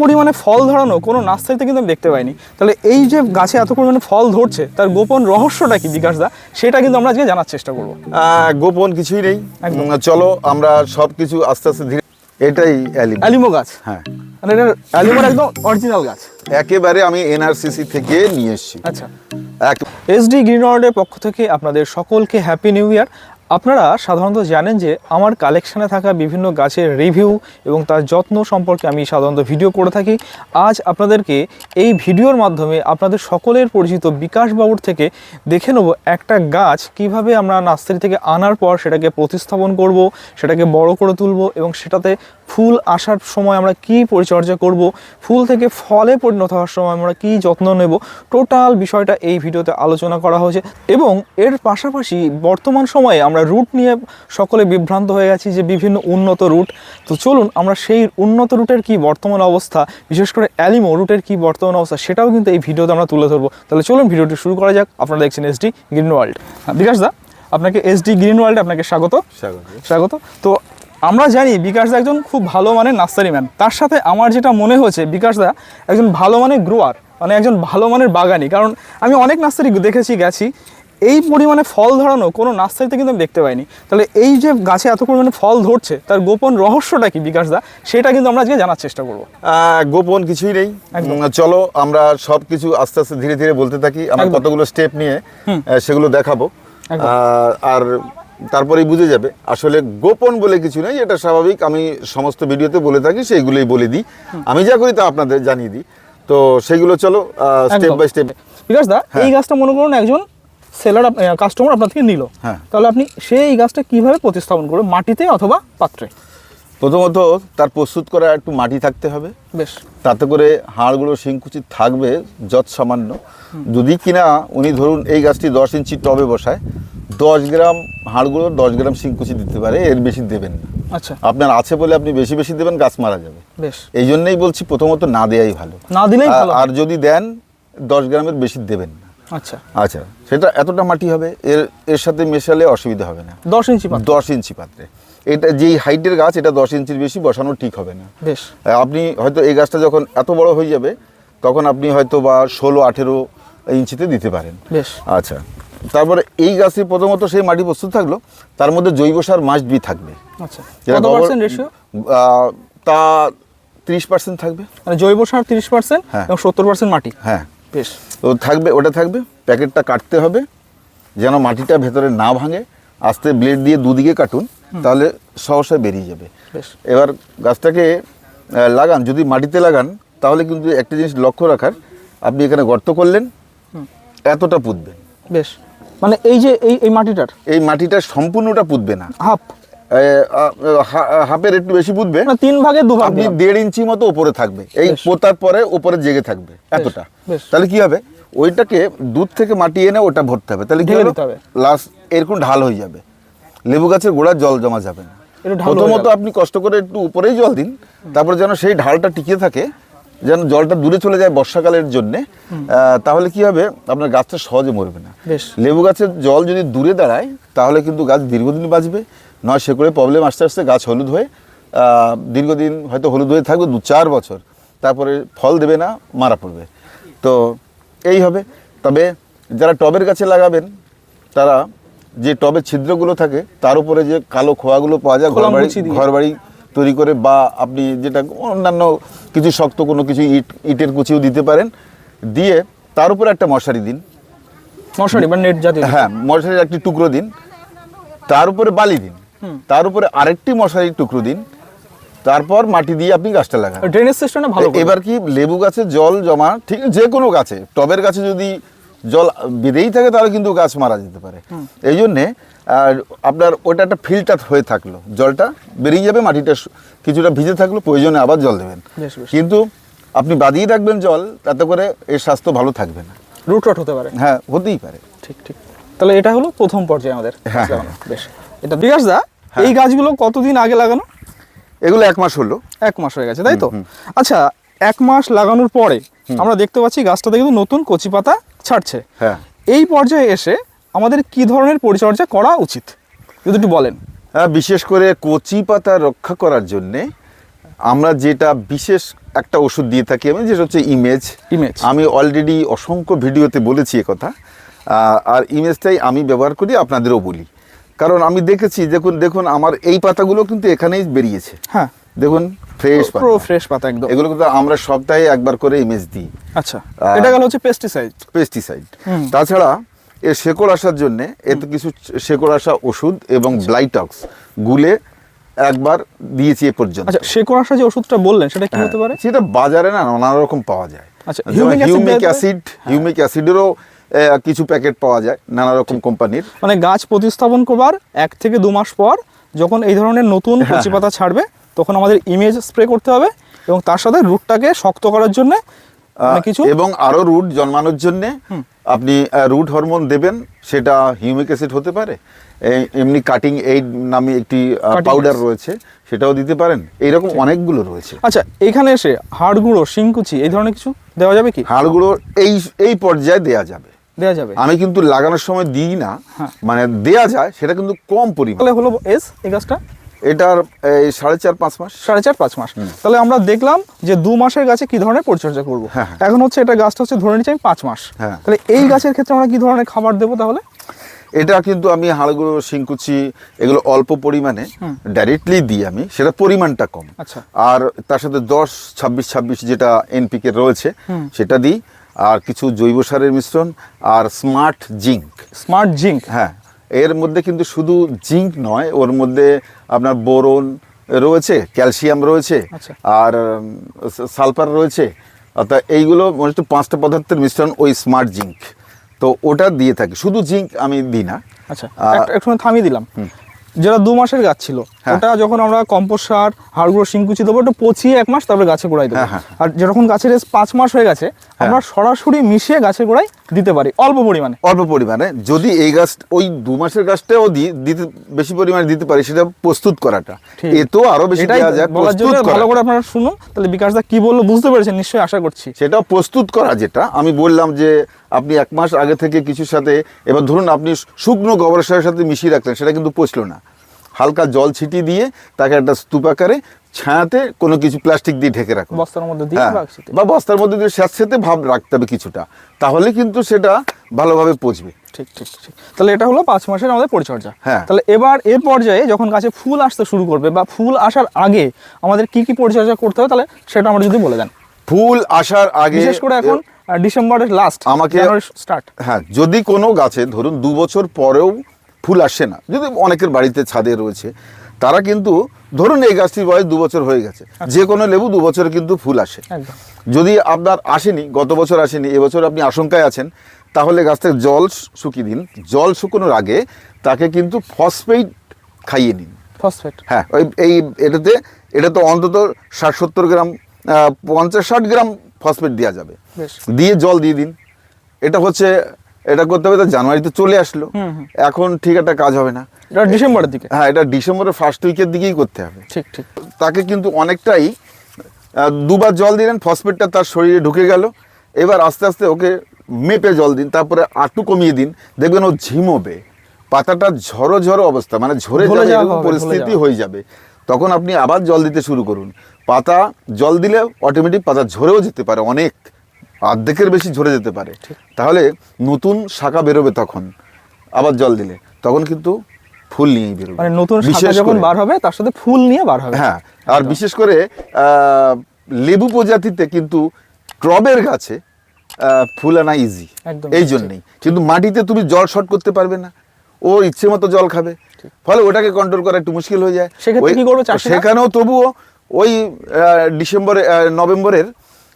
পরিমাণে ফল ধরানো কোনো নার্সারিতে কিন্তু আমি দেখতে পাইনি। তাহলে এই যে গাছে এত পরিমাণে ফল ধরছে তার গোপন রহস্যটা কি বিকাশ দা? সেটা কিন্তু আমরা আজকে জানার চেষ্টা করব। গোপন কিছুই নেই। চলো আমরা সব কিছু আস্তে আস্তে ধীরে এটাই অ্যালিম। অ্যালিমো গাছ। হ্যাঁ। মানে এটা অ্যালিমোর একদম অরিজিনাল গাছ। একেবারে আমি এনআরসিসি থেকে নিয়ে এসেছি। আচ্ছা। এসডি গ্রিন ওয়ার্ল্ডের পক্ষ থেকে আপনাদের সকলকে হ্যাপি নিউ ইয়ার আপনারা সাধারণত জানেন যে আমার কালেকশানে থাকা বিভিন্ন গাছের রিভিউ এবং তার যত্ন সম্পর্কে আমি সাধারণত ভিডিও করে থাকি। আজ আপনাদেরকে এই ভিডিওর মাধ্যমে আপনাদের সকলের পরিচিত বিকাশ বাবুর থেকে দেখে নেব একটা গাছ, কীভাবে আমরা নার্সারি থেকে আনার পর সেটাকে প্রতিস্থাপন করব, সেটাকে বড় করে তুলব এবং সেটাতে ফুল আসার সময় আমরা কি পরিচর্যা করব ফুল থেকে ফলে পরিণত হওয়ার সময় আমরা কি যত্ন নেব টোটাল বিষয়টা এই ভিডিওতে আলোচনা করা হয়েছে। এবং এর পাশাপাশি বর্তমান সময়ে আমরা রুট নিয়ে সকলে বিভ্রান্ত হয়ে গেছি যে বিভিন্ন উন্নত রুট। তো চলুন আমরা সেই উন্নত রুটের কি বর্তমান অবস্থা বিশেষ করে অ্যালিমো রুটের কি বর্তমান অবস্থা সেটাও কিন্তু এই ভিডিওতে আমরা তুলে ধরবো। তাহলে চলুন ভিডিওটি শুরু করা যাক। আপনারা দেখছেন এসডি গ্রিন ওয়ার্ল্ড বিকাশ দা আপনাকে এসডি গ্রিন ওয়ার্ল্ডে আপনাকে স্বাগত। স্বাগত। স্বাগত। তো আমরা জানি বিকাশ দা একজন খুব ভালো মানের নার্সারি ম্যান। তার সাথে আমার যেটা মনে হয়েছে বিকাশ দা একজন ভালো মানের গ্রোয়ার মানে একজন ভালো মানের বাগানি। কারণ আমি অনেক নার্সারি দেখেছি গেছি এই পরিমাণে ফল ধরানো কোনো নার্সারিতে কিন্তু আমি দেখতে পাইনি। তাহলে এই যে গাছে এত পরিমাণে ফল ধরছে তার গোপন রহস্যটা কি বিকাশ দা? সেটা কিন্তু আমরা আজকে জানার চেষ্টা করব। আহ, গোপন কিছুই নেই। চলো আমরা সব কিছু আস্তে আস্তে ধীরে ধীরে বলতে থাকি। আমরা। কতগুলো স্টেপ নিয়ে সেগুলো দেখাবো। আর তারপরেই বুঝে যাবে। আসলে গোপন বলে কিছু নেই এটা স্বাভাবিক। আমি সমস্ত ভিডিওতে বলে থাকি সেইগুলোই বলে দিই। আমি যা করি তা আপনাদের জানিয়ে দিই। তো সেগুলো চলো স্টেপ। বাই স্টেপ বিকাশ দা। এই গাছটা মনে করুন একজন সেলার কাস্টমার আপনার থেকে নিল। হ্যাঁ। তাহলে আপনি সেই গাছটা কীভাবে প্রতিস্থাপন করবেন? মাটিতে অথবা পাত্রে? প্রথমত তার প্রস্তুত করা একটু মাটি থাকতে হবে। বেশ। তাতে করে হাড়গুলো শিংকুচি থাকবে যত সামান্য। যদি কিনা উনি ধরুন এই গাছটি দশ ইঞ্চি টবে বসায় দশ গ্রাম হাড়গুলো দশ গ্রাম শিংকুচি দিতে পারে এর বেশি দেবেন না। আচ্ছা। আপনার আছে বলে আপনি বেশি বেশি দেবেন গাছ মারা যাবে। বেশ। এই জন্যই বলছি প্রথমত না দেয়াই ভালো। না দিলেই আর- ভালো। আর যদি দেন দশ গ্রামের বেশি দেবেন না। আচ্ছা। আচ্ছা সেটা এতটা মাটি হবে এর এর সাথে মেশালে অসুবিধা হবে না। দশ ইঞ্চি দশ ইঞ্চি পাত্রে। এটা যেই হাইটের গাছ এটা দশ ইঞ্চির বেশি বসানো ঠিক হবে না। বেশ। আপনি হয়তো এই গাছটা যখন এত বড় হয়ে যাবে তখন আপনি হয়তো বা ষোলো আঠেরো ইঞ্চিতে দিতে পারেন। বেশ। আচ্ছা তারপরে এই গাছে প্রথমত সেই মাটি প্রস্তুত থাকল তার মধ্যে জৈব সার মাস্ট বি থাকবে। আচ্ছা তা তিরিশ পার্সেন্ট থাকবে। মানে জৈব সার তিরিশ পার্সেন্ট হ্যাঁ। এবং সত্তর পার্সেন্ট মাটি? হ্যাঁ। বেশ। তো থাকবে ওটা থাকবে প্যাকেটটা কাটতে হবে যেন মাটিটা ভেতরে না ভাঙে। আস্তে ব্লেড দিয়ে দুদিকে কাটুন তাহলে সহসা বেরিয়ে যাবে। এবার গাছটাকে লাগান যদি মাটিতে লাগান তাহলে কিন্তু একটা জিনিস লক্ষ্য রাখার আপনি এখানে গর্ত করলেন এতটা পুঁতবেন বেশ। মানে এই যে এই এই মাটিটার? এই মাটিটা সম্পূর্ণটা পুঁতবে না। হাফ। হাফের একটু বেশি পুঁতবে। মানে তিন ভাগে দু ভাগ আপনি দেড় ইঞ্চি মতো উপরে থাকবে। এই পোতার পরে উপরে জেগে থাকবে এতটা। তাহলে কি হবে? ওইটাকে দুধ থেকে মাটি এনে ওটা ভরতে হবে। তাহলে কি হবে। লাস্ট এরকম ঢাল হয়ে যাবে। লেবু গাছের গোড়ায় জল জমা যাবে না। প্রথমত আপনি কষ্ট করে একটু উপরেই জল দিন তারপর যেন সেই ঢালটা টিকে থাকে যেন জলটা দূরে চলে যায় বর্ষাকালের জন্য তাহলে কি হবে? আপনার গাছটা সহজে মরবে না। লেবু গাছের জল যদি দূরে দাঁড়ায় তাহলে কিন্তু গাছ দীর্ঘদিন বাঁচবে নয় সে করে প্রবলেম আস্তে আস্তে গাছ হলুদ হয়ে দীর্ঘদিন হয়তো হলুদ হয়ে থাকবে দু চার বছর তারপরে ফল দেবে না মারা পড়বে। তো এই হবে। তবে যারা টবের গাছে লাগাবেন তারা যে টবের ছিদ্রগুলো থাকে তার উপরে যে কালো খোয়াগুলো পাওয়া যায় ঘরবাড়ি ঘরবাড়ি তৈরি করে বা আপনি যেটা অন্যান্য কিছু শক্ত কোনো কিছু ইট ইটের কুচিও দিতে পারেন। দিয়ে তার উপরে একটা মশারি দিন। মশারি বা নেট জাতীয় হ্যাঁ মশারির একটি টুকরো দিন। তার উপরে বালি দিন। তার উপরে আরেকটি মশারির টুকরো দিন। তারপর মাটি দিয়ে আপনি গাছটা লাগান। ড্রেনেজ সিস্টেমটা ভালো এবার কি লেবু গাছে জল জমা ঠিক যে কোনো গাছে টবের গাছে যদি জল বেঁধেই থাকে তাহলে কিন্তু গাছ মারা যেতে পারে। এই জন্যে আর আপনার ওটা একটা ফিল্টার হয়ে থাকল। জলটা বেরিয়ে যাবে মাটিটা কিছুটা ভিজে থাকল প্রয়োজনে আবার জল দেবেন। কিন্তু আপনি বাদিয়ে রাখবেন জল তাতে করে এর স্বাস্থ্য ভালো থাকবে না। রুট রট হতে পারে। হ্যাঁ হতেই পারে। ঠিক ঠিক। তাহলে এটা হলো প্রথম পর্যায়ে আমাদের। হ্যাঁ, বেশ। এটা বিকাশ দা এই গাছগুলো কতদিন আগে লাগানো? এগুলো এক মাস হলো। এক মাস হয়ে গেছে তাই তো? আচ্ছা এক মাস লাগানোর পরে আমরা দেখতে পাচ্ছি গাছটাতে কিন্তু নতুন কচি পাতা ছাড়ছে। হ্যাঁ। এই পর্যায়ে এসে আমাদের কি ধরনের পরিচর্যা করা উচিত? যদি একটু বলেন। হ্যাঁ, বিশেষ করে কচি পাতা রক্ষা করার জন্যে আমরা যেটা বিশেষ একটা ওষুধ দিয়ে থাকি আমি যেটা হচ্ছে ইমেজ ইমেজ আমি অলরেডি অসংখ্য ভিডিওতে বলেছি কথা। আর ইমেজটাই আমি ব্যবহার করি আপনাদেরও বলি। কারণ আমি দেখেছি দেখুন দেখুন আমার এই পাতাগুলো কিন্তু এখানেই বেরিয়েছে। হ্যাঁ। দেখুন ফ্রেশ পুরো ফ্রেশ পাতা একদম। এগুলো কিন্তু আমরা সপ্তাহে একবার করে ইমেজ দিই। আচ্ছা। এটা গেল হচ্ছে পেস্টিসাইড পেস্টিসাইড তাছাড়া এর শেকড় আসার জন্য এতে কিছু শেকড় আসা ওষুধ এবং ব্লাইটক্স গুলে একবার দিয়েছি এ পর্যন্ত। আচ্ছা শেকড় আসা যে ওষুধটা বললেন সেটা কি হতে পারে? সেটা বাজারে না নানা রকম পাওয়া যায়। আচ্ছা, হিউমিক অ্যাসিড হিউমিক অ্যাসিডেরও কিছু প্যাকেট পাওয়া যায় নানা রকম কোম্পানির। মানে গাছ প্রতিস্থাপন করবার এক থেকে দু মাস পর যখন এই ধরনের নতুন হ্যাঁ, কচি পাতা ছাড়বে তখন আমাদের ইমেজ স্প্রে করতে হবে এবং তার সাথে রুটটাকে শক্ত করার জন্য কিছু এবং আরও রুট জন্মানোর জন্য আপনি রুট হরমোন দেবেন সেটা হিউমিক অ্যাসিড হতে পারে। এমনি কাটিং এইড নামে একটি পাউডার রয়েছে সেটাও দিতে পারেন। এইরকম অনেকগুলো রয়েছে। আচ্ছা এখানে এসে হাড় গুঁড়ো শিংকুচি এই ধরনের কিছু দেওয়া যাবে কি? হাড়গুলো এই এই পর্যায়ে দেয়া যাবে। দেওয়া যাবে। আমি কিন্তু লাগানোর সময় দিই না হ্যাঁ। মানে দেয়া যায় সেটা কিন্তু কম পরিমাণ। হলো এস এই গাছটা? এটার এই সাড়ে চার পাঁচ মাস। সাড়ে চার পাঁচ মাস। তাহলে আমরা দেখলাম যে দু মাসের গাছে কি ধরনের পরিচর্যা করব। হ্যাঁ, হ্যাঁ। এখন হচ্ছে এটা গাছটা হচ্ছে ধরে নিচ্ছি আমি পাঁচ মাস। তাহলে এই গাছের ক্ষেত্রে আমরা কি ধরনের খাবার দেবো তাহলে? এটা কিন্তু আমি হাড়গুলো শিংকুচি এগুলো অল্প পরিমাণে ডাইরেক্টলি দিই আমি সেটা পরিমাণটা কম। আচ্ছা। আর তার সাথে দশ ছাব্বিশ ছাব্বিশ যেটা এনপিকে রয়েছে সেটা দিই। আর কিছু জৈব সারের মিশ্রণ আর স্মার্ট জিঙ্ক স্মার্ট জিঙ্ক হ্যাঁ এর মধ্যে কিন্তু শুধু জিঙ্ক নয় ওর মধ্যে আপনার বোরন রয়েছে ক্যালসিয়াম রয়েছে আচ্ছা। আর সালফার রয়েছে। অর্থাৎ এইগুলো মোটামুটি পাঁচটা পদার্থের মিশ্রণ ওই স্মার্ট জিঙ্ক তো ওটা দিয়ে থাকি। শুধু জিঙ্ক আমি দিই না। আচ্ছা একটু থামিয়ে দিলাম। যেটা দু মাসের গাছ ছিল হ্যাঁ। ওটা যখন আমরা কম্পোস্ট সার হাড়গুড়ো শিংকুচি দেবো ওটা পচিয়ে এক মাস তারপরে গাছে গোড়ায় দেবো। হ্যাঁ, হ্যাঁ, আর যখন গাছের পাঁচ মাস হয়ে গেছে আমরা সরাসরি মিশিয়ে গাছে গোড়ায় দিতে পারি অল্প পরিমাণে। অল্প পরিমাণে। যদি এই গাছ ওই দু মাসের গাছটাও দিতে বেশি পরিমাণে দিতে পারি সেটা প্রস্তুত করাটা। এ তো আরও বেশি দেওয়া যায় প্রস্তুত ভালো করে। আপনারা শুনুন তাহলে বিকাশ দা কি বলল বুঝতে পেরেছেন নিশ্চয়ই আশা করছি। সেটা প্রস্তুত করা যেটা। আমি বললাম যে আপনি এক মাস আগে থেকে কিছুর সাথে এবার ধরুন আপনি শুকনো গোবর সারের সাথে মিশিয়ে রাখলেন সেটা কিন্তু পচলো না। হালকা জল ছিটিয়ে দিয়ে তাকে একটা স্তূপাকারে ছায়াতে কোনো কিছু প্লাস্টিক দিয়ে ঢেকে রাখুন বস্তার মধ্যে দিয়ে হ্যাঁ, বা বস্তার মধ্যে দিয়ে স্যাঁতস্যাঁতে ভাব রাখতে হবে কিছুটা। তাহলে কিন্তু সেটা ভালোভাবে পচবে। ঠিক ঠিক ঠিক তাহলে এটা হলো পাঁচ মাসের আমাদের পরিচর্যা। হ্যাঁ। তাহলে এবার এর পর্যায়ে যখন গাছে ফুল আসতে শুরু করবে বা ফুল আসার আগে আমাদের কি কি পরিচর্যা করতে হবে তাহলে সেটা আমরা যদি বলে দেন। ফুল আসার আগে বিশেষ করে এখন ডিসেম্বরের লাস্ট আমাকে- স্টার্ট হ্যাঁ যদি কোনো গাছে ধরুন দু বছর পরেও ফুল আসে না যদি অনেকের বাড়িতে ছাদে রয়েছে তারা কিন্তু ধরুন এই গাছটির বয়স দু বছর হয়ে গেছে। যে কোনো লেবু দু বছরে কিন্তু ফুল আসে। যদি আপনার আসেনি গত বছর আসেনি এবছর আপনি আশঙ্কায় আছেন তাহলে গাছটাকে জল শুকিয়ে দিন। জল শুকোনোর আগে তাকে কিন্তু ফসফেট খাইয়ে নিন। ফসফেট? হ্যাঁ ওই এই এটাতে এটা তো অন্তত ষাট সত্তর গ্রাম পঞ্চাশ ষাট গ্রাম ফসফেট দেওয়া যাবে। দিয়ে জল দিয়ে দিন। এটা হচ্ছে এটা করতে হবে তো জানুয়ারিতে চলে আসলো। এখন ঠিক একটা কাজ হবে না। এটা ডিসেম্বরের দিকে? হ্যাঁ এটা ডিসেম্বরের ফার্স্ট উইকের দিকেই করতে হবে। ঠিক ঠিক। তাকে কিন্তু অনেকটাই দুবার জল দিলেন ফসফেটটা তার শরীরে ঢুকে গেল। এবার আস্তে আস্তে ওকে মেপে জল দিন তারপরে আটু কমিয়ে দিন। দেখবেন ও ঝিমোবে। পাতাটা ঝরো ঝরো অবস্থা মানে ঝরে যাবে পরিস্থিতি হয়ে যাবে। তখন আপনি আবার জল দিতে শুরু করুন। পাতা জল দিলে অটোমেটিক পাতা ঝরেও যেতে পারে অনেক। অর্ধেকের বেশি ঝরে যেতে পারে। তাহলে নতুন শাখা বেরোবে তখন আবার জল দিলে। তখন কিন্তু ফুল নিয়েই বেরোবে। মানে নতুন শাখা বিশেষ যখন বার হবে তার সাথে ফুল নিয়ে বার হবে। হ্যাঁ আর বিশেষ করে লেবু প্রজাতিতে কিন্তু ট্রবের গাছে ফুল আনা ইজি এই। জন্যই। কিন্তু মাটিতে তুমি জল শর্ট করতে পারবে না। ও ইচ্ছে মতো জল খাবে। ফলে ওটাকে কন্ট্রোল করা একটু মুশকিল হয়ে যায়। সেক্ষেত্রে ওই- কি করবে চাষিরা? সেখানেও তবুও ওই ডিসেম্বরে নভেম্বরের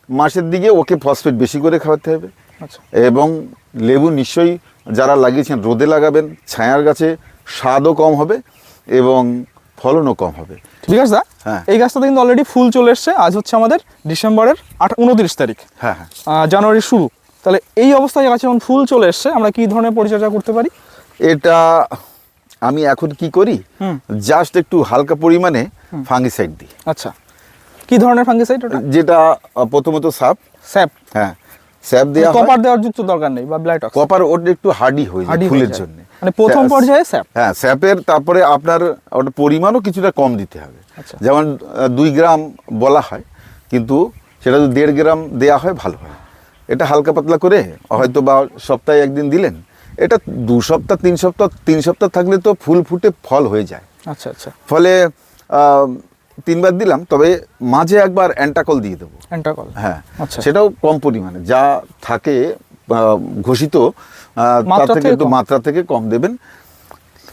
মাসের দিকে ওকে ফসফেট বেশি করে খাওয়াতে হবে। আচ্ছা। এবং লেবু নিশ্চয়ই যারা লাগিয়েছেন রোদে লাগাবেন ছায়ার গাছে স্বাদও কম হবে এবং ফলনও কম হবে। বিকাশ দা? হ্যাঁ। এই গাছটাতে কিন্তু অলরেডি ফুল চলে এসছে। আজ হচ্ছে আমাদের ডিসেম্বরের আট উনত্রিশ তারিখ। হ্যাঁ হ্যাঁ। জানুয়ারির শুরু। তাহলে এই অবস্থায় গাছে যখন ফুল চলে এসছে আমরা কি ধরনের পরিচর্যা করতে পারি? এটা আমি এখন কি করি? জাস্ট একটু হালকা পরিমাণে ফাঙ্গিসাইড দিই। আচ্ছা। কি ধরনের ফাঙ্গিসাইড ওটা? যেটা প্রথমত সাপ স্যাপ। হ্যাঁ স্যাপ দেওয়া হয়। কপার দেওয়ার যুক্ত দরকার নেই বা ব্লাইটক্স কপার ওটা একটু হার্ডি হয়ে যায় ফুলের। জন্য। মানে প্রথম পর্যায়ে স্যাপ? হ্যাঁ স্যাপের তারপরে আপনার ওটা পরিমাণও কিছুটা কম দিতে হবে। আচ্ছা। যেমন দুই গ্রাম বলা হয় কিন্তু সেটা যদি দেড় গ্রাম দেয়া হয় ভালো হয়। এটা হালকা পাতলা করে হয়তো বা সপ্তাহে একদিন দিলেন। এটা দু সপ্তাহ তিন সপ্তাহ তিন সপ্তাহ থাকলে তো ফুল ফুটে ফল হয়ে যায়। আচ্ছা আচ্ছা। ফলে তিনবার দিলাম তবে মাঝে একবার অ্যান্টাকল দিয়ে দেবো। অ্যান্টাকল? হ্যাঁ আচ্ছা। সেটাও কম পরিমাণে। যা থাকে ঘোষিত তার থেকে একটু। মাত্রা থেকে কম দেবেন।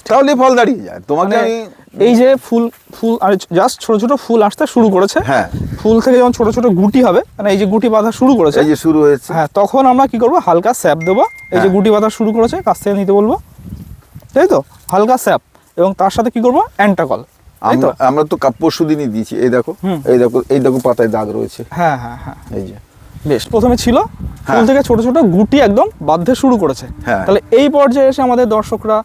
তাহলে ফল দাঁড়িয়ে যায়। তোমাকে মানে আমি এই যে ফুল ফুল আর জাস্ট ছোট ছোট ফুল আসতে শুরু করেছে। হ্যাঁ। ফুল থেকে যখন ছোট ছোট গুটি হবে মানে এই যে গুটি বাঁধা শুরু করেছে এই যে শুরু হয়েছে। হ্যাঁ তখন আমরা কি করব? হালকা স্যাপ দেবো। এই যে হ্যাঁ। গুটি বাঁধা শুরু করেছে কাছ থেকে নিতে বলব। তাই তো? হালকা স্যাপ। এবং তার সাথে কি করব? অ্যান্টাকল। আমরা আমরা তো কাপ পরশু দিনই দিয়েছি। এই দেখো এই দেখো এই দেখো পাতায় দাগ রয়েছে। হ্যাঁ হ্যাঁ হ্যাঁ। এই যে। বেশ প্রথমে ছিল ফুল হ্যাঁ। থেকে ছোট ছোট গুটি একদম বাঁধতে শুরু করেছে। হ্যাঁ। তাহলে এই পর্যায়ে এসে আমাদের দর্শকরা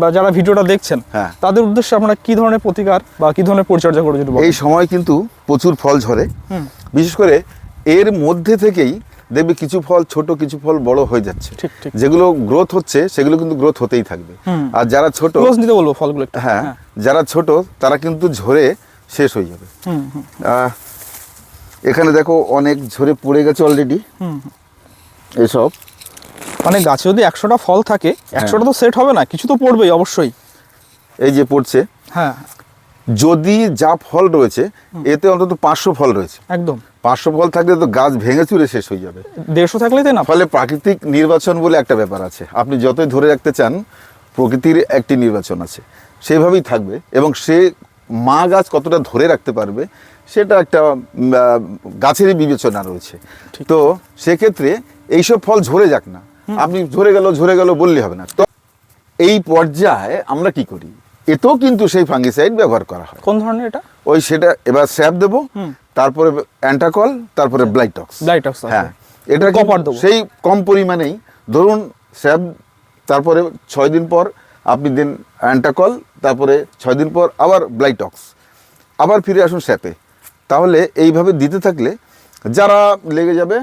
বা যারা ভিডিওটা দেখছেন হ্যাঁ। তাদের উদ্দেশ্যে আপনারা কি ধরনের প্রতিকার বা কি ধরনের পরিচর্যা করে যদি এই সময় কিন্তু প্রচুর ফল ঝরে। বিশেষ করে এর মধ্যে থেকেই দেখবে কিছু ফল ছোট কিছু ফল বড় হয়ে যাচ্ছে। যেগুলো গ্রোথ হচ্ছে সেগুলো কিন্তু গ্রোথ হতেই থাকবে। আর যারা ছোট নিতে বলব ফলগুলো হ্যাঁ যারা ছোট তারা কিন্তু ঝরে শেষ হয়ে যাবে। এখানে দেখো অনেক ঝরে পড়ে গেছে অলরেডি। এসব। মানে গাছে যদি একশোটা ফল থাকে হ্যাঁ। একশোটা তো সেট হবে না কিছু তো পড়বেই অবশ্যই। এই যে পড়ছে। হ্যাঁ। যদি যা ফল রয়েছে এতে অন্তত পাঁচশো ফল রয়েছে। একদম। পাঁচশো ফল থাকলে তো গাছ ভেঙে চুরে শেষ হয়ে যাবে। দেড়শো থাকলে তাই না? ফলে প্রাকৃতিক নির্বাচন বলে একটা ব্যাপার আছে। আপনি যতই ধরে রাখতে চান প্রকৃতির একটি নির্বাচন আছে। সেইভাবেই থাকবে এবং সে মা গাছ কতটা ধরে রাখতে পারবে সেটা একটা গাছেরই বিবেচনা রয়েছে। তো সেক্ষেত্রে এইসব ফল ঝরে যাক না। আপনি ঝরে গেল ঝরে গেল বললে হবে না। তো এই পর্যায়ে আমরা কি করি? এতেও কিন্তু সেই ফাঙ্গিসাইড ব্যবহার করা হয়। কোন ধরনের এটা? ওই সেটা এবার স্যাপ দেবো। তারপরে অ্যান্টাকল তারপরে ব্লাইটক্স। ব্লাইটক্স হ্যাঁ এটা কপার দেবো। সেই কম পরিমাণেই ধরুন স্যাপ তারপরে ছয় দিন পর আপনি দিন অ্যান্টাকল তারপরে ছয় দিন পর আবার ব্লাইটক্স। আবার ফিরে আসুন স্যাপে। তাহলে এইভাবে দিতে থাকলে যারা লেগে যাবে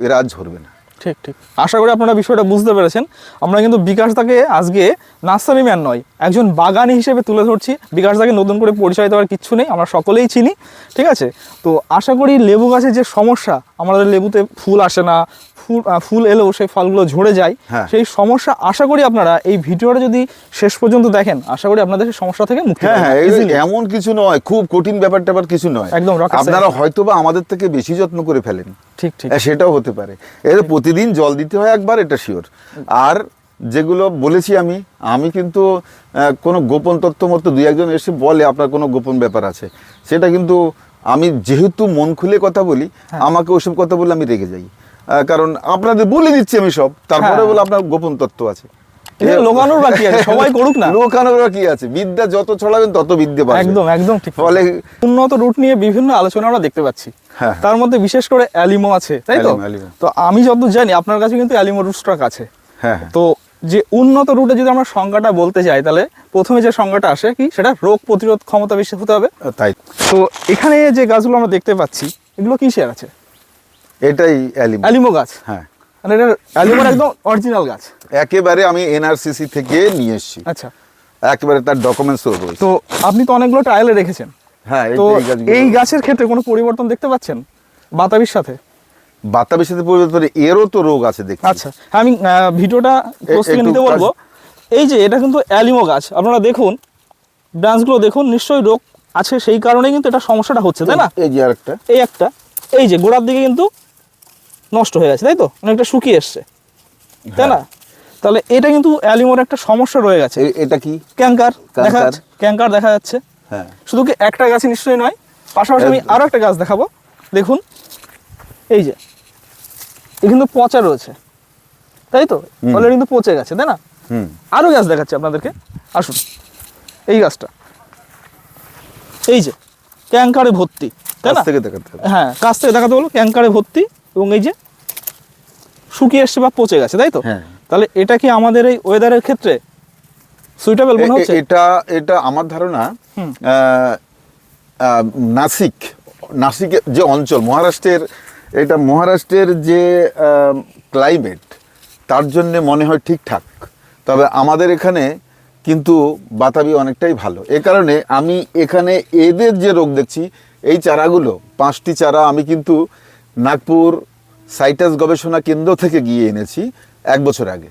এরা আর ঝরবে না। ঠিক ঠিক। আশা করি আপনারা বিষয়টা বুঝতে পেরেছেন। আমরা কিন্তু বিকাশ দাকে আজকে নার্সারি ম্যান নয়, একজন বাগানি হিসেবে তুলে ধরছি। বিকাশ দাকে নতুন করে পরিচয় দেওয়ার কিচ্ছু নেই, আমরা সকলেই চিনি, ঠিক আছে? তো আশা করি লেবু গাছের যে সমস্যা, আমাদের লেবুতে ফুল আসে না ফুল ফুল এলেও সেই ফলগুলো ঝরে যায়। হ্যাঁ। সেই সমস্যা আশা করি আপনারা এই ভিডিওটা যদি শেষ পর্যন্ত দেখেন আশা করি আপনাদের সেই সমস্যা থেকে মুক্তি হ্যাঁ হ্যাঁ এমন কিছু নয় খুব কঠিন ব্যাপার ট্যাপার কিছু নয়। একদম আপনারা। হয়তো বা আমাদের থেকে বেশি যত্ন করে ফেলেন। ঠিক ঠিক। সেটাও হতে পারে। এর প্রতিদিন জল দিতে হয় একবার এটা শিওর আর যেগুলো বলেছি আমি আমি কিন্তু কোনো গোপন তথ্য মতো দুই একজন এসে বলে আপনার কোনো গোপন ব্যাপার আছে। সেটা কিন্তু আমি যেহেতু মন খুলে কথা বলি হ্যাঁ। আমাকে ওসব কথা বলে আমি রেগে যাই। কারণ আপনাদের বলে দিচ্ছি আমি সব তারপরে হ্যাঁ। বলে আপনার গোপন তথ্য আছে। লোকানোর বাকি আছে সবাই করুক না। লোকানোর কি আছে। বিদ্যা যত ছড়াবেন তত বিদ্যে পাবেন একদম একদম ঠিক ফলে উন্নত রুট নিয়ে বিভিন্ন আলোচনা আমরা দেখতে পাচ্ছি। হ্যাঁ। তার মধ্যে বিশেষ করে অ্যালিমো আছে তাই তো। তো আমি যতদূর জানি আপনার কাছে কিন্তু অ্যালিমো রুট স্টক আছে। হ্যাঁ হ্যাঁ। তো যে উন্নত রুটে যদি আমরা সংজ্ঞাটা বলতে যাই তাহলে প্রথমে যে সংজ্ঞাটা আসে কি? সেটা রোগ প্রতিরোধ ক্ষমতা বেশি হতে হবে। তাই। তো এখানে যে গাছগুলো আমরা দেখতে পাচ্ছি এগুলো কিসের আছে? এটাই অ্যালিম। অ্যালিমো গাছ। হ্যাঁ। মানে এটা অ্যালিমোর একদম অরিজিনাল গাছ। একেবারে আমি এনআরসিসি থেকে নিয়ে এসেছি। আচ্ছা। একেবারে তার ডকুমেন্টস তো আপনি তো অনেকগুলো ট্রায়ালে রেখেছেন হ্যাঁ তো এই গাছের ক্ষেত্রে কোনো পরিবর্তন দেখতে পাচ্ছেন? বাতাবির সাথে? বাতাবির সাথে পরিবর্তন এরও তো রোগ আছে দেখছি। আচ্ছা হ্যাঁ আমি ভিডিওটা ক্লোজ থেকে একটু নিতে বলব। এই যে এটা কিন্তু অ্যালিমো গাছ। আপনারা দেখুন ব্রাঞ্চগুলো দেখুন নিশ্চয়ই রোগ আছে সেই কারণে কিন্তু এটা সমস্যাটা হচ্ছে তাই না? এই যে আরেকটা। এই একটা। এই যে গোড়ার দিকে কিন্তু নষ্ট হয়ে গেছে তাই তো? অনেকটা শুকিয়ে এসছে। তাই না? তাহলে এটা কিন্তু অ্যালিমোর একটা সমস্যা রয়ে গেছে। এটা কি? ক্যাঙ্কার দেখা। যাচ্ছে ক্যাঙ্কার দেখা যাচ্ছে। হ্যাঁ। শুধু কি একটা গাছ নিশ্চয়ই নয় পাশাপাশি আমি একদম। আরও একটা গাছ দেখাবো। দেখুন এই যে এ কিন্তু পচা রয়েছে। তাই তো। অলরেডি কিন্তু পচে গেছে তাই না? হুম। আরও গাছ দেখাচ্ছি আপনাদেরকে। আসুন এই গাছটা। এই যে ক্যাঙ্কারে ভর্তি তাই না? থেকে দেখাতে হ্যাঁ কাছ থেকে দেখাতে বলো ক্যাঙ্কারে ভর্তি। এবং এই যে শুকিয়ে এসছে বা পচে গেছে তাই তো? হ্যাঁ। তাহলে এটা কি আমাদের এই ওয়েদারের ক্ষেত্রে সুইটেবল মনে হচ্ছে? এটা এটা আমার ধারণা নাসিক নাসিকের যে অঞ্চল মহারাষ্ট্রের এটা মহারাষ্ট্রের যে ক্লাইমেট তার জন্য মনে হয় ঠিকঠাক। তবে আমাদের এখানে কিন্তু বাতাবি অনেকটাই ভালো। এ কারণে আমি এখানে এদের যে রোগ দেখছি এই চারাগুলো পাঁচটি চারা আমি কিন্তু নাগপুর সাইটাস গবেষণা কেন্দ্র থেকে গিয়ে এনেছি এক বছর আগে।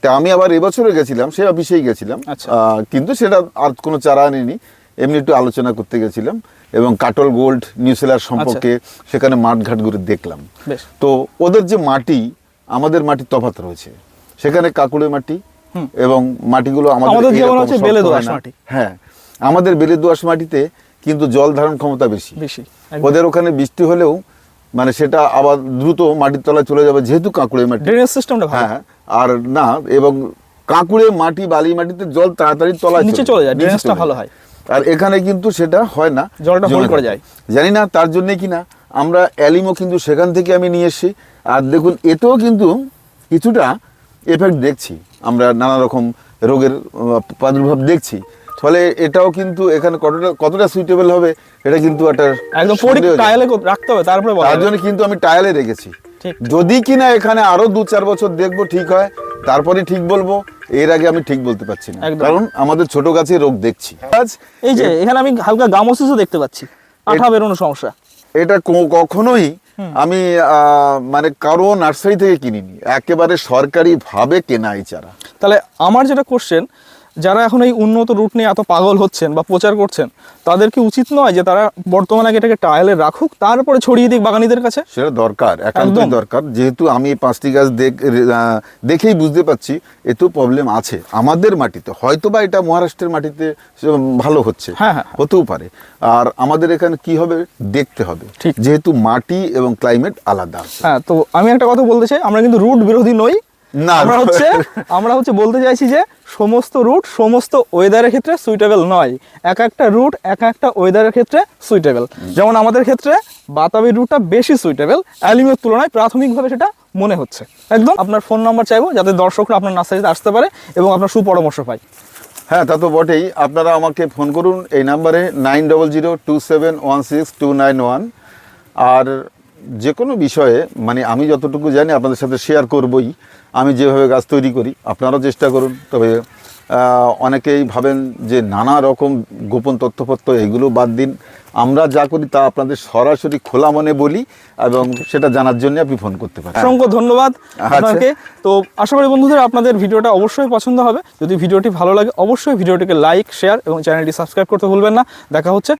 তা আমি আবার এবছরে গেছিলাম সে অফিসেই গেছিলাম। আচ্ছা। কিন্তু সেটা আর কোনো চারা আনিনি। এমনি একটু আলোচনা করতে গেছিলাম এবং কাটল গোল্ড নিউসেলার সম্পর্কে সেখানে মাঠঘাটগুলো দেখলাম। তো ওদের যে মাটি আমাদের মাটির তফাৎ রয়েছে। সেখানে কাকুড়ে মাটি এবং মাটিগুলো আমাদের হয়। মাটি। হ্যাঁ আমাদের বেলে দোয়াশ মাটিতে কিন্তু জল ধারণ ক্ষমতা বেশি। ওদের ওখানে বৃষ্টি হলেও মানে সেটা আবার দ্রুত মাটির তলায় চলে যাবে যেহেতু কাঁকুড়ে মাটি। ড্রেনেজ সিস্টেমটা হ্যাঁ আর না এবং কাঁকুড়ে মাটি বালি মাটিতে জল তাড়াতাড়ি তলায় নিচে চলে যায়, ড্রেনেজটা ভালো হয়। আর এখানে কিন্তু সেটা হয় না জলটা জমে করে যায়। জানি না তার জন্য কি না আমরা অ্যালিমো কিন্তু সেখান থেকে আমি নিয়ে এসেছি। আর দেখুন এতেও কিন্তু কিছুটা এফেক্ট দেখছি। আমরা নানা রকম রোগের প্রাদুর্ভাব দেখছি। ফলে এটাও কিন্তু এখানে কতটা কতটা সুইটেবল হবে এটা কিন্তু একটা একদম। টায়ালে রাখতে হবে তারপরে তার জন্য কিন্তু আমি টায়ালে রেখেছি। যদি কিনা এখানে আরও দু চার বছর দেখব ঠিক হয় তারপরে ঠিক বলব এর আগে আমি ঠিক বলতে পারছি না। কারণ আমাদের ছোট গাছে রোগ দেখছি। আজ এই যে এখানে আমি হালকা গামোসিসও দেখতে পাচ্ছি। আঠা বেরোনো সমস্যা। এটা কখনোই আমি মানে কারও নার্সারি থেকে কিনিনি। একেবারে সরকারি ভাবে কেনা এই চারা তাহলে আমার যেটা কোশ্চেন যারা এখন এই উন্নত রুট নিয়ে এত পাগল হচ্ছেন বা প্রচার করছেন তাদের কি উচিত নয় যে তারা বর্তমানে আগে এটাকে টায়ালে রাখুক তারপরে ছড়িয়ে দিক বাগানিদের কাছে? সেটা দরকার একান্তই দরকার। যেহেতু আমি এই পাঁচটি গাছ দেখ- দেখেই বুঝতে পারছি এতেও প্রবলেম আছে। আমাদের মাটিতে হয়তো বা এটা মহারাষ্ট্রের মাটিতে ভালো হচ্ছে হ্যাঁ, হ্যাঁ। হতেও পারে। আর আমাদের এখানে কি হবে? দেখতে হবে। ঠিক। যেহেতু মাটি এবং ক্লাইমেট আলাদা। হ্যাঁ তো আমি একটা কথা বলতে চাই আমরা কিন্তু রুট বিরোধী নই। আমরা হচ্ছে আমরা হচ্ছে বলতে চাইছি যে সমস্ত রুট সমস্ত ওয়েদারের ক্ষেত্রে সুইটেবল নয়। এক একটা রুট এক একটা ওয়েদারের ক্ষেত্রে সুইটেবল যেমন আমাদের ক্ষেত্রে বাতাবি রুটটা বেশি সুইটেবল অ্যালিমের তুলনায় প্রাথমিকভাবে সেটা মনে হচ্ছে। একদম আপনার ফোন নাম্বার চাইব যাতে দর্শকরা আপনার নার্সারিতে আসতে পারে এবং আপনার সুপরামর্শ পায়। হ্যাঁ তা তো বটেই। আপনারা আমাকে ফোন করুন এই নাম্বারে nine double zero two seven one six two nine one আর যে কোনো বিষয়ে মানে আমি যতটুকু জানি আপনাদের সাথে শেয়ার করবই। আমি যেভাবে গাছ তৈরি করি আপনারাও চেষ্টা করুন। তবে অনেকেই ভাবেন যে নানা রকম গোপন তথ্যপত্র এগুলো বাদ দিন। আমরা যা করি তা আপনাদের সরাসরি খোলা মনে বলি এবং সেটা জানার জন্য আপনি ফোন করতে পারেন। অসংখ্য ধন্যবাদ আচ্ছা। আপনাকে। তো আশা করি বন্ধুদের আপনাদের ভিডিওটা অবশ্যই পছন্দ হবে। যদি ভিডিওটি ভালো লাগে অবশ্যই ভিডিওটিকে লাইক শেয়ার এবং চ্যানেলটি সাবস্ক্রাইব করতে ভুলবেন না। দেখা হচ্ছে